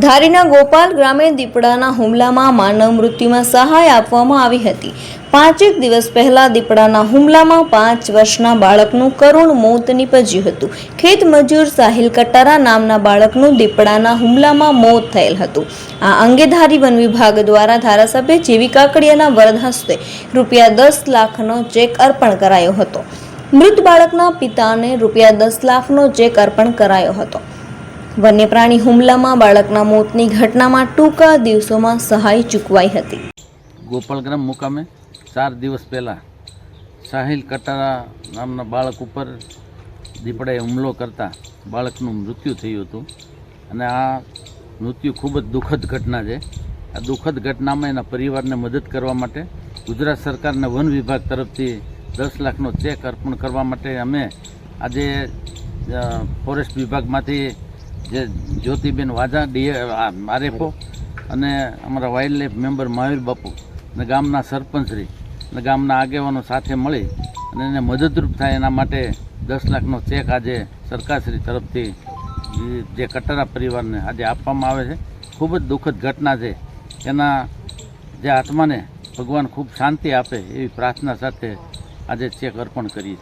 ધારીના ગોપાલ ગ્રામે દીપડાના હુમલામાં માનવ મૃત્યુમાં સહાય આપવામાં આવી હતી. પાંચેક દિવસ પહેલા દીપડાના હુમલામાં પાંચ વર્ષના બાળકનું કરુણ મોત નીપજ્યું હતું. ખેત મજૂર સાહિલ કટારા નામના બાળકનું દીપડાના હુમલામાં મોત થયેલ હતું. આ અંગે ધારી વન વિભાગ દ્વારા ધારાસભ્ય જેવી કાકડિયાના વરદ હસ્તે રૂપિયા દસ લાખનો ચેક અર્પણ કરાયો હતો. મૃત બાળકના પિતાને રૂપિયા દસ લાખનો ચેક અર્પણ કરાયો હતો. વન્ય પ્રાણી હુમલામાં બાળકના મોતની ઘટનામાં ટૂંકા દિવસોમાં સહાય ચૂકવાઈ હતી. ગોપાલગ્રામ મુકામે ચાર દિવસ પહેલાં સાહિલ કટારા નામના બાળક ઉપર દીપડાએ હુમલો કરતા બાળકનું મૃત્યુ થયું હતું. અને આ મૃત્યુ ખૂબ જ દુઃખદ ઘટના છે. આ દુઃખદ ઘટનામાં એના પરિવારને મદદ કરવા માટે ગુજરાત સરકારના વન વિભાગ તરફથી દસ લાખનો ચેક અર્પણ કરવા માટે અમે આજે ફોરેસ્ટ વિભાગમાંથી જે જ્યોતિબેન વાજા ડીએ આરએફઓ અને અમારા વાઇલ્ડ લાઈફ મેમ્બર મહાવીર બાપુ અને ગામના સરપંચશ્રી અને ગામના આગેવાનો સાથે મળી અને એને મદદરૂપ થાય એના માટે દસ લાખનો ચેક આજે સરકારશ્રી તરફથી જે કટારા પરિવારને આજે આપવામાં આવે છે. ખૂબ જ દુઃખદ ઘટના છે. એના જે આત્માને ભગવાન ખૂબ શાંતિ આપે એવી પ્રાર્થના સાથે આજે ચેક અર્પણ કરીએ છીએ